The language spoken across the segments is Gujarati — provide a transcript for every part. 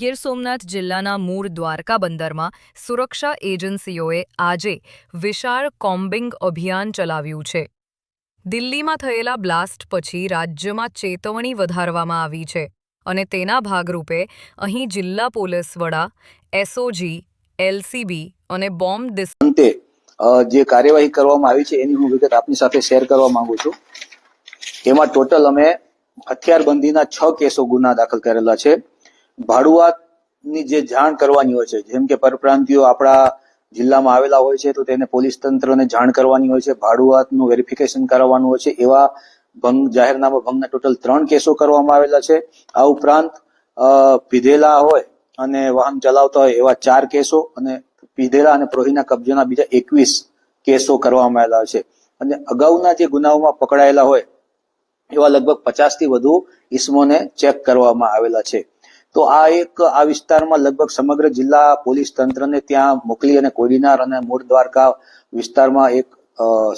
ગીર સોમનાથ જિલ્લાના મૂળ દ્વારકા બંદરમાં સુરક્ષા એજન્સીઓએ આજે વિશાળ કોમ્બિંગ અભિયાન ચલાવ્યું છે. દિલ્હીમાં થયેલા બ્લાસ્ટ પછી રાજ્યમાં ચેતવણી વધારવામાં આવી છે અને તેના ભાગરૂપે અહીં જિલ્લા પોલીસ વડા, એસઓજી, એલસીબી અને બોમ્બ ડિસ અંતે જે કાર્યવાહી કરવામાં આવી છે એની હું વિગત આપની સાથે શેર કરવા માંગુ છું. એમાં ટોટલ અમે હથિયારબંધીના છ કેસો ગુના દાખલ કરેલા છે. ભાડુઆતની જે જાણ કરવાની હોય છે, જેમ કે પરપ્રાંતિયો આપણા જિલ્લામાં આવેલા હોય છે, તો તેને પોલીસ તંત્રને જાણ કરવાની હોય છે, ભાડુઆતનું વેરિફિકેશન કરાવવાનું હોય છે, એવા ભંગ, જાહેરનામા ભંગના ટોટલ ત્રણ કેસો કરવામાં આવેલા છે. આ ઉપરાંત પીધેલા હોય અને વાહન ચલાવતા હોય એવા ચાર કેસો અને પીધેલા અને પ્રોહીના કબજાના બીજા એકવીસ કેસો કરવામાં આવેલા છે. અને અગાઉના જે ગુનાઓમાં પકડાયેલા હોય, એવા લગભગ પચાસથી વધુ ઇસમોને ચેક કરવામાં આવેલા છે. તો આ એક, આ વિસ્તારમાં લગભગ સમગ્ર જિલ્લા પોલીસ તંત્રને ત્યાં મોકલી અને કોડીનાર અને મૂળ દ્વારકા વિસ્તારમાં એક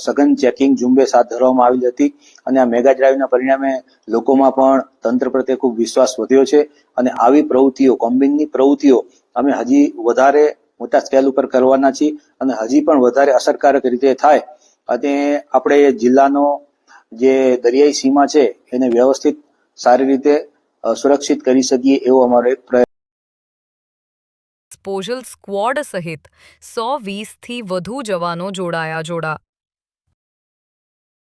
સઘન ચેકિંગ ઝુંબેશ હાથ ધરવામાં આવેલી હતી અને આ મેગા ડ્રાઈવના પરિણામે લોકોમાં પણ તંત્ર પ્રત્યે ખૂબ વિશ્વાસ વધ્યો છે અને આવી પ્રવૃત્તિઓ કોમ્બિંગની પ્રવૃત્તિઓ અમે હજી વધારે મોટા સ્કેલ ઉપર કરવાના છીએ અને હજી પણ વધારે અસરકારક રીતે થાય. અને આપણે જિલ્લાનો જે દરિયાઈ સીમા છે એને વ્યવસ્થિત સારી રીતે સુરક્ષિત કરી શકીએ એવો અમારો એક પ્રયત્ન ડિસ્પોઝલ સ્ક્વોડ સહિત સો વીસથી વધુ જવાનો જોડાયા જોડા.